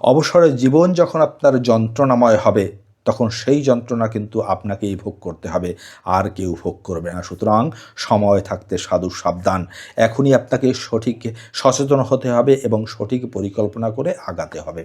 অবসরের জীবন যখন আপনার যন্ত্রণাময় হবে, তখন সেই যন্ত্রণা কিন্তু আপনাকেই ভোগ করতে হবে। আর কেউ ভোগ করবে না। সুতরাং সময় থাকতে সাধু সাবধান। এখনই আপনাকে সঠিক সচেতন হতে হবে এবং সঠিক পরিকল্পনা করে আগাতে হবে।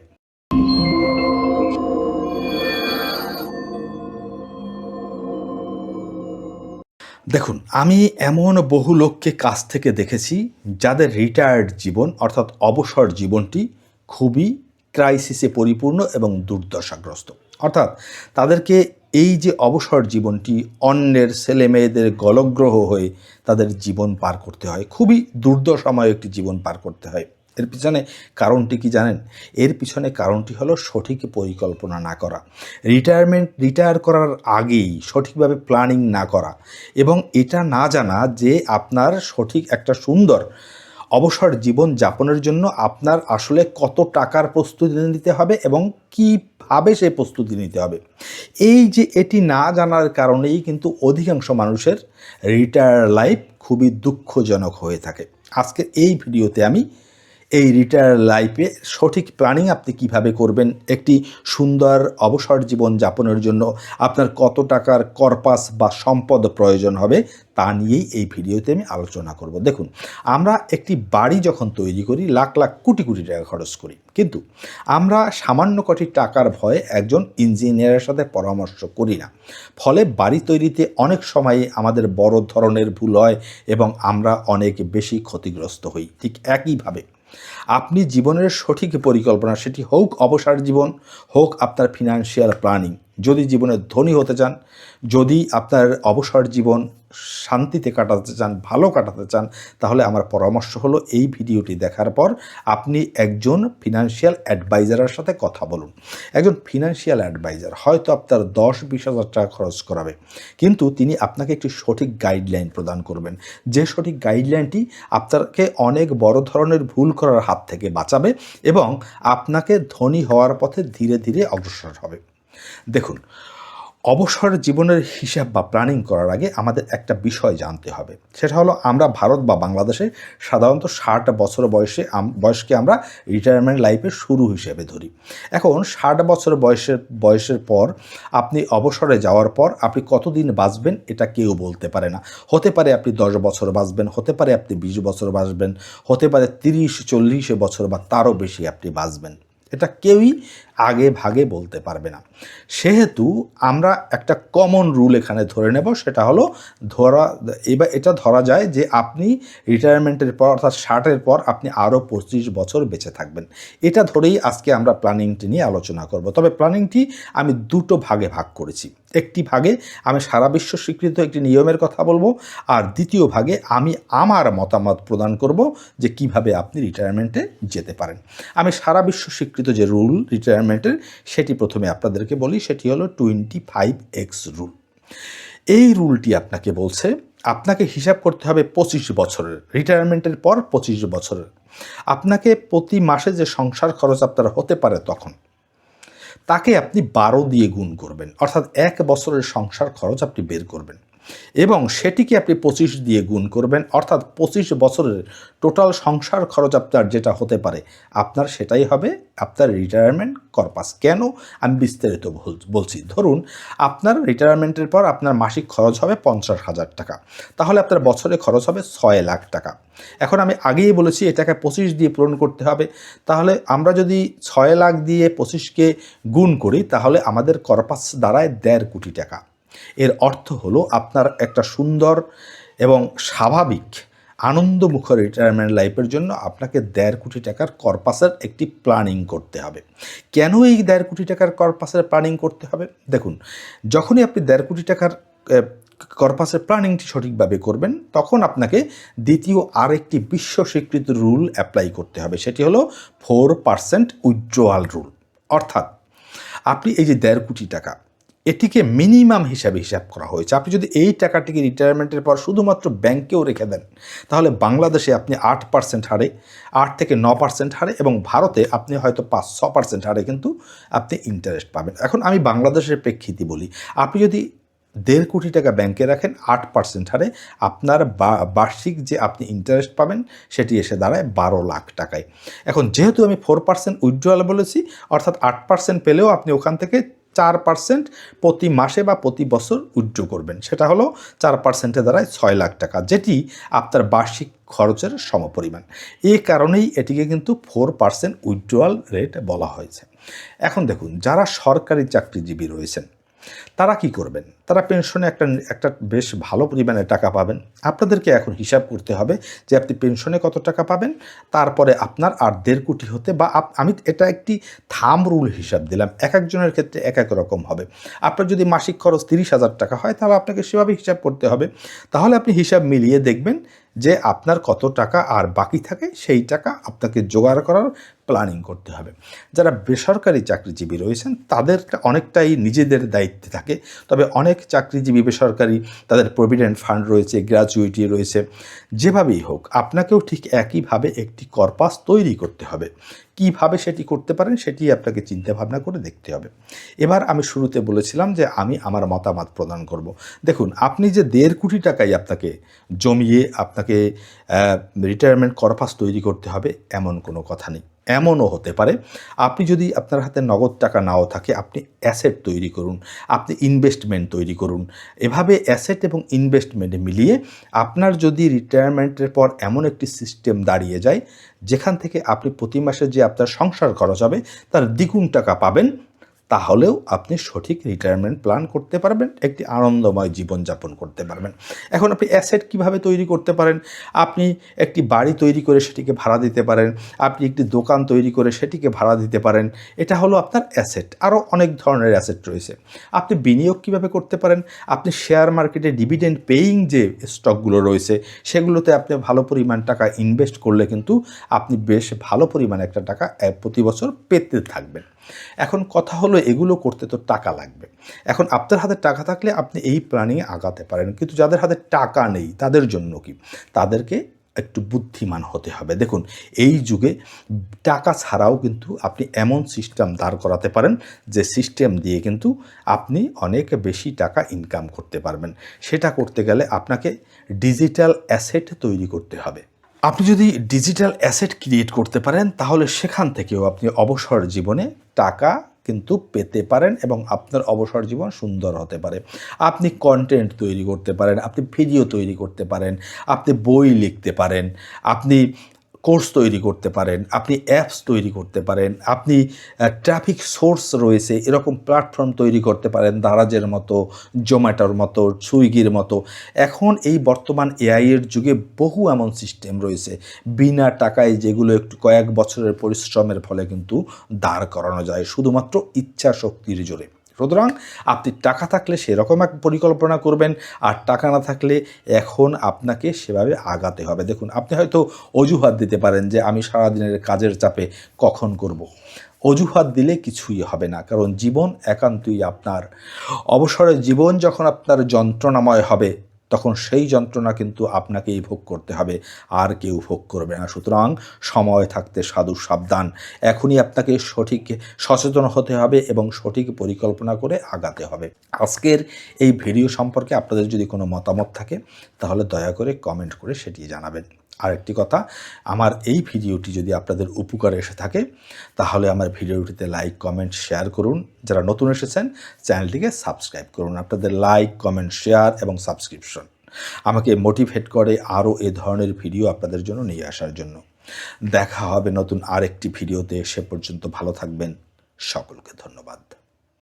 দেখুন, আমি এমন বহু লোককে কাছ থেকে দেখেছি, যাদের রিটায়ার্ড জীবন অর্থাৎ অবসর জীবনটি খুবই ক্রাইসিসে পরিপূর্ণ এবং দুর্দশাগ্রস্ত। অর্থাৎ তাদেরকে এই যে অবসর জীবনটি, অন্যের ছেলে মেয়েদের গলগ্রহ হয়ে তাদের জীবন পার করতে হয়, খুবই দুর্দশাময় একটি জীবন পার করতে হয়। এর পিছনে কারণটি কি জানেন? এর পিছনে কারণটি হলো সঠিক পরিকল্পনা না করা। রিটায়ারমেন্ট, রিটায়ার করার আগেই সঠিকভাবে প্ল্যানিং না করা এবং এটা না জানা যে আপনার সঠিক একটা সুন্দর অবসর জীবন যাপনের জন্য আপনার আসলে কত টাকার প্রস্তুতি নিতে হবে এবং কীভাবে সেই প্রস্তুতি নিতে হবে? এই যে এটি না জানার কারণেই কিন্তু অধিকাংশ মানুষের রিটায়ার লাইফ খুবই দুঃখজনক হয়ে থাকে। আজকের এই ভিডিওতে আমি এই রিটায়ার লাইফে সঠিক প্ল্যানিং আপনি কীভাবে করবেন? একটি সুন্দর অবসর জীবন যাপনের জন্য আপনার কত টাকার কর্পাস বা সম্পদ প্রয়োজন হবে তা নিয়েই এই ভিডিওতে আমি আলোচনা করব। দেখুন, আমরা একটি বাড়ি যখন তৈরি করি, লাখ লাখ কোটি কোটি টাকা খরচ করি। কিন্তু আমরা সামান্য কটি টাকার ভয়ে একজন ইঞ্জিনিয়ারের সাথে পরামর্শ করি না। ফলে বাড়ি তৈরিতে অনেক সময় আমাদের বড় ধরনের ভুল হয় এবং আমরা অনেক বেশি ক্ষতিগ্রস্ত হই। ঠিক একইভাবে আপনি জীবনের সঠিক পরিকল্পনা সেটি হোক অবসর জীবন হোক আপনার ফিনান্সিয়াল প্ল্যানিং যদি জীবনে ধনী হতে চান, যদি আপনার অবসর জীবন শান্তিতে কাটাতে চান, ভালো কাটাতে চান, তাহলে আমার পরামর্শ হলো এই ভিডিওটি দেখার পর আপনি একজন ফিনান্সিয়াল অ্যাডভাইজারের সাথে কথা বলুন। একজন ফিনান্সিয়াল অ্যাডভাইজার হয়তো আপনার দশ বিশ হাজার টাকা খরচ করাবে, কিন্তু তিনি আপনাকে একটি সঠিক গাইডলাইন প্রদান করবেন। যে সঠিক গাইডলাইনটি আপনাকে অনেক বড় ধরনের ভুল করার হাত থেকে বাঁচাবে এবং আপনাকে ধনী হওয়ার পথে ধীরে ধীরে অগ্রসর হবে। দেখুন, অবসর জীবনের হিসাব বা প্ল্যানিং করার আগে আমাদের একটা বিষয় জানতে হবে। সেটা হলো আমরা ভারত বা বাংলাদেশে সাধারণত ষাট বছর বয়সে বয়সকে আমরা রিটায়ারমেন্ট লাইফের শুরু হিসেবে ধরি। এখন ষাট বছর বয়সের বয়সের পর আপনি অবসরে যাওয়ার পর আপনি কতদিন বাঁচবেন এটা কেউ বলতে পারে না। হতে পারে আপনি দশ বছর বাঁচবেন, হতে পারে আপনি বিশ বছর বাঁচবেন, হতে পারে তিরিশ, চল্লিশ বছর বা তারও বেশি আপনি বাঁচবেন। এটা কেউই আগে ভাগে বলতে পারবে না। সেহেতু আমরা একটা কমন রুল এখানে ধরে নেব, সেটা হলো ধরা, এবার এটা ধরা যায় যে আপনি রিটায়ারমেন্টের পর অর্থাৎ ষাটের পর আপনি আরও পঁচিশ বছর বেঁচে থাকবেন। এটা ধরেই আজকে আমরা প্ল্যানিংটি নিয়ে আলোচনা করব। তবে প্ল্যানিংটি আমি দুটো ভাগে ভাগ করেছি। একটি ভাগে আমি সারা বিশ্ব স্বীকৃত একটি নিয়মের কথা বলব, আর দ্বিতীয় ভাগে আমি আমার মতামত প্রদান করব যে কীভাবে আপনি রিটায়ারমেন্টে যেতে পারেন। আমি সারা বিশ্ব স্বীকৃত যে রুল রিটায়ারমেন্টের সেটি প্রথমে আপনাদেরকে বলি, সেটি হলো টোয়েন্টি ফাইভ এক্স রুল এই রুলটি আপনাকে বলছে, আপনাকে হিসাব করতে হবে পঁচিশ বছরের রিটায়ারমেন্টের পর পঁচিশ বছরের। আপনাকে প্রতি মাসে যে সংসার খরচ আপনার হতে পারে তখন, তাকে আপনি বারো দিয়ে গুণ করবেন, অর্থাৎ এক বছরের সংসার খরচ আপনি বের করবেন। এবং সেটিকে আপনি পঁচিশ দিয়ে গুণ করবেন, অর্থাৎ পঁচিশ বছরের টোটাল সংসার খরচ আপনার যেটা হতে পারে, আপনার সেটাই হবে আপনার রিটায়ারমেন্ট কর্পাস কেন? আমি বিস্তারিত বলছি। ধরুন, আপনার রিটায়ারমেন্টের পর আপনার মাসিক খরচ হবে পঞ্চাশ হাজার টাকা। তাহলে আপনার বছরে খরচ হবে ছয় লাখ টাকা। এখন আমি আগেই বলেছি, এটাকে পঁচিশ দিয়ে পূরণ করতে হবে। তাহলে আমরা যদি ছয় লাখ দিয়ে পঁচিশকে গুণ করি, তাহলে আমাদের কর্পাস দাঁড়ায় দেড় কোটি টাকা। এর অর্থ হলো আপনার একটা সুন্দর এবং স্বাভাবিক আনন্দমুখর রিটায়ারমেন্ট লাইফের জন্য আপনাকে দেড় কোটি টাকার কর্পাসের একটি প্ল্যানিং করতে হবে। কেন এই দেড় কোটি টাকার কর্পাসের প্ল্যানিং করতে হবে? দেখুন, যখনই আপনি দেড় কোটি টাকার কর্পাসের প্ল্যানিংটি সঠিকভাবে করবেন, তখন আপনাকে দ্বিতীয় আরেকটি বিশ্ব স্বীকৃত রুল অ্যাপ্লাই করতে হবে। সেটি হলো ফোর পার্সেন্ট উজ্জ্বল রুল অর্থাৎ, আপনি এই যে দেড় কোটি টাকা এটিকে মিনিমাম হিসাবে হিসাব করা হয়েছে। আপনি যদি এই টাকাটিকে রিটায়ারমেন্টের পর শুধুমাত্র ব্যাংকেও রেখে দেন, তাহলে বাংলাদেশে আপনি আট পার্সেন্ট হারে, আট থেকে ন পার্সেন্ট হারে এবং ভারতে আপনি হয়তো পাঁচ ছ পার্সেন্ট হারে কিন্তু আপনি ইন্টারেস্ট পাবেন। এখন আমি বাংলাদেশের প্রেক্ষিতে বলি, আপনি যদি দেড় কোটি টাকা ব্যাংকে রাখেন, আট পার্সেন্ট হারে আপনার বার্ষিক যে আপনি ইন্টারেস্ট পাবেন, সেটি এসে দাঁড়ায় বারো লাখ টাকায়। এখন যেহেতু আমি ফোর পার্সেন্ট উইথড্রয়াল বলেছি, অর্থাৎ আট পার্সেন্ট পেলেও আপনি ওখান থেকে চার পার্সেন্ট প্রতি মাসে বা প্রতি বছর উজ্জ করবেন। সেটা হলো চার পার্সেন্টে দাঁড়ায় ছয় লাখ টাকা, যেটি আপনার বার্ষিক খরচের সমপরিমাণ। এই কারণেই এটিকে কিন্তু ফোর পার্সেন্ট উইথড্রয়াল রেট বলা হয়েছে। এখন দেখুন, যারা সরকারি চাকরিজীবী রয়েছেন তারা কি করবেন? তারা পেনশনে একটা একটা বেশ ভালো পরিমাণে টাকা পাবেন। আপনাদেরকে এখন হিসাব করতে হবে যে আপনি পেনশনে কত টাকা পাবেন, তারপরে আপনার আর দেড় কোটি হতে বা আমি এটা একটি থাম রুল হিসাব দিলাম। এক একজনের ক্ষেত্রে এক এক রকম হবে। আপনার যদি মাসিক খরচ তিরিশ হাজার টাকা হয়, তাহলে আপনাকে সেভাবে হিসাব করতে হবে। তাহলে আপনি হিসাব মিলিয়ে দেখবেন যে আপনার কত টাকা আর বাকি থাকে সেই টাকা আপনাকে জোগাড় করার প্ল্যানিং করতে হবে। যারা বেসরকারি চাকরিজীবী রয়েছেন তাদের অনেকটাই নিজেদের দায়িত্বে থাকে। তবে অনেক চাকরিজীবী বেসরকারি তাদের প্রভিডেন্ট ফান্ড রয়েছে গ্র্যাচুইটি রয়েছে, যেভাবেই হোক, আপনাকেও ঠিক একইভাবে একটি কর্পাস তৈরি করতে হবে। কীভাবে সেটি করতে পারেন, সেটি আপনাকে চিন্তা ভাবনা করে দেখতে হবে। এবার আমি শুরুতে বলেছিলাম যে আমি আমার মতামত প্রদান করব। দেখুন, আপনি যে দেড় কোটি টাকাই আপনাকে জমিয়ে আপনাকে রিটায়ারমেন্ট কর্পাস তৈরি করতে হবে, এমন কোনো কথা নেই। এমনও হতে পারে, আপনি যদি আপনার হাতে নগদ টাকা নাও থাকে, আপনি অ্যাসেট তৈরি করুন, আপনি ইনভেস্টমেন্ট তৈরি করুন। এভাবে অ্যাসেট এবং ইনভেস্টমেন্ট মিলিয়ে আপনার যদি রিটায়ারমেন্টের পর এমন একটি সিস্টেম দাঁড়িয়ে যায়, যেখান থেকে আপনি প্রতি মাসে যে আপনার সংসার খরচ হবে, তার দ্বিগুণ টাকা পাবেন তাহলেও আপনি সঠিক রিটায়ারমেন্ট প্ল্যান করতে পারবেন, একটি আনন্দময় জীবনযাপন করতে পারবেন। এখন আপনি অ্যাসেট কীভাবে তৈরি করতে পারেন? আপনি একটি বাড়ি তৈরি করে সেটিকে ভাড়া দিতে পারেন, আপনি একটি দোকান তৈরি করে সেটিকে ভাড়া দিতে পারেন, এটা হলো আপনার অ্যাসেট আরও অনেক ধরনের অ্যাসেট রয়েছে। আপনি বিনিয়োগ কীভাবে করতে পারেন? আপনি শেয়ার মার্কেটে ডিভিডেন্ড পেইং যে স্টকগুলো রয়েছে, সেগুলোতে আপনি ভালো পরিমাণ টাকা ইনভেস্ট করলে কিন্তু আপনি বেশ ভালো পরিমাণ একটা টাকা প্রতি বছর পেতে থাকবেন। এখন কথা হলো এগুলো করতে তো টাকা লাগবে। এখন আপনার হাতে টাকা থাকলে আপনি এই প্ল্যানিংয়ে আগাতে পারেন। কিন্তু যাদের হাতে টাকা নেই, তাদের জন্য কি? তাদেরকে একটু বুদ্ধিমান হতে হবে। দেখুন, এই যুগে টাকা ছাড়াও কিন্তু আপনি এমন সিস্টেম দাঁড় করাতে পারেন, যে সিস্টেম দিয়ে কিন্তু আপনি অনেক বেশি টাকা ইনকাম করতে পারবেন। সেটা করতে গেলে আপনাকে ডিজিটাল অ্যাসেট তৈরি করতে হবে। আপনি যদি ডিজিটাল অ্যাসেট ক্রিয়েট করতে পারেন, তাহলে সেখান থেকেও আপনি অবসর জীবনে টাকা কিন্তু পেতে পারেন এবং আপনার অবসর জীবন সুন্দর হতে পারে। আপনি কন্টেন্ট তৈরি করতে পারেন, আপনি ভিডিও তৈরি করতে পারেন, আপনি বই লিখতে পারেন, আপনি কোর্স তৈরি করতে পারেন, আপনি অ্যাপস তৈরি করতে পারেন, আপনি ট্রাফিক সোর্স রয়েছে, এরকম প্ল্যাটফর্ম তৈরি করতে পারেন, দারাজের মতো, জোম্যাটোর মতো, সুইগির মতো। এখন এই বর্তমান এআইয়ের যুগে বহু এমন সিস্টেম রয়েছে, বিনা টাকায় যেগুলো একটু কয়েক বছরের পরিশ্রমের ফলে কিন্তু দাঁড় করানো যায়, শুধুমাত্র ইচ্ছা শক্তির জোরে। সুতরাং আপনি টাকা থাকলে সেরকম এক পরিকল্পনা করবেন আর টাকা না থাকলে এখন আপনাকে সেভাবে আগাতে হবে দেখুন, আপনি হয়তো অজুহাত দিতে পারেন যে আমি সারাদিনের কাজের চাপে কখন করব। অজুহাত দিলে কিছুই হবে না, কারণ জীবন একান্তই আপনার অবসরে জীবন যখন আপনার যন্ত্রণাময় হবে তখন সেই যন্ত্রণা কিন্তু আপনাকেই ভোগ করতে হবে। আর কেউ ভোগ করবে না। সুতরাং সময় থাকতে সাধু সাবধান। এখনই আপনাকে সঠিক সচেতন হতে হবে এবং সঠিক পরিকল্পনা করে আগাতে হবে। আজকের এই ভিডিও সম্পর্কে আপনাদের যদি কোনো মতামত থাকে, তাহলে দয়া করে কমেন্ট করে সেটি জানাবেন। আরেকটি কথা, আমার এই ভিডিওটি যদি আপনাদের উপকারে এসে থাকে, তাহলে আমার ভিডিওটিতে লাইক, কমেন্ট, শেয়ার করুন। যারা নতুন এসেছেন, চ্যানেলটিকে সাবস্ক্রাইব করুন। আপনাদের লাইক, কমেন্ট, শেয়ার এবং সাবস্ক্রিপশন আমাকে মোটিভেট করে আরও এ ধরনের ভিডিও আপনাদের জন্য নিয়ে আসার জন্য। দেখা হবে নতুন আরেকটি ভিডিওতে। সে পর্যন্ত ভালো থাকবেন। সকলকে ধন্যবাদ।